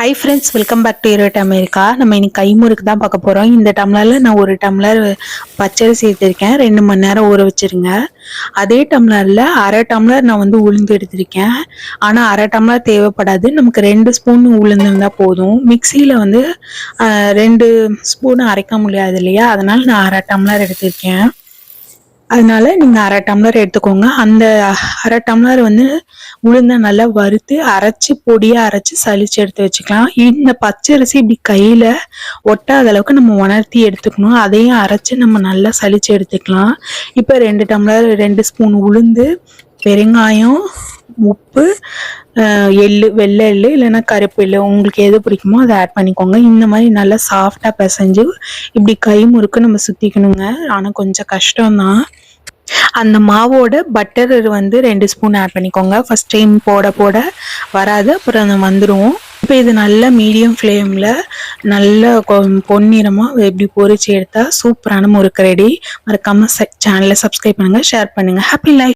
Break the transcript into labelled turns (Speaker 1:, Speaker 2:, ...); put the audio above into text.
Speaker 1: Hi friends welcome back to இருபட் America நம்ம இன்னைக்கு கைமுறுக்கு தான் பார்க்க போகிறோம் இந்த டம்ளரில் நான் ஒரு டம்ளர் பச்சரி சேர்த்துருக்கேன். ரெண்டு மணி நேரம் ஊற வச்சுருங்க. அதே டம்ளரில் அரை டம்ளர் நான் வந்து உளுந்து எடுத்திருக்கேன். ஆனால் அரை டம்ளர் தேவைப்படாது. நமக்கு ரெண்டு ஸ்பூன் உளுந்து இருந்தால் போதும். மிக்சியில் வந்து ரெண்டு ஸ்பூன் அரைக்க முடியாது இல்லையா? அதனால் நான் அரை டம்ளர் எடுத்திருக்கேன். அதனால நீங்கள் அரை டம்ளர் எடுத்துக்கோங்க. அந்த அரை டம்ளர் வந்து உளுந்தை நல்லா வறுத்து அரைச்சி பொடியாக அரைச்சி சளிச்சு எடுத்து வச்சுக்கலாம். இந்த பச்சரிசி இப்படி கையில் ஒட்டாத அளவுக்கு நம்ம உணர்த்தி எடுத்துக்கணும். அதையும் அரைச்சி நம்ம நல்லா சளிச்சு எடுத்துக்கலாம். இப்போ ரெண்டு டம்ளர் ரெண்டு ஸ்பூன் உளுந்து பெருங்காயம் உப்பு எள்ளு வெள்ளை எள்ளு இல்லைன்னா கருப்பு எள்ளு உங்களுக்கு எது பிடிக்குமோ அதை ஆட் பண்ணிக்கோங்க. இந்த மாதிரி நல்லா சாஃப்டாக பிசைஞ்சு இப்படி கை முறுக்கு நம்ம சுற்றிக்கணுங்க ஆனால் கொஞ்சம் கஷ்டம்தான். அந்த மாவோட பட்டர் வந்து ரெண்டு ஸ்பூன் ஆட் பண்ணிக்கோங்க. ஃபஸ்ட் டைம் போட போட வராது. அப்புறம் அது வந்துடும் இப்போ இது நல்ல மீடியம் ஃப்ளேமில் நல்ல பொன்னிறமாக எப்படி பொறிச்சு எடுத்தால் சூப்பரான முறுக்கு ரெடி மறக்காமல் சேனலை சப்ஸ்கிரைப் பண்ணுங்கள் ஷேர் பண்ணுங்கள் ஹாப்பி லைஃப்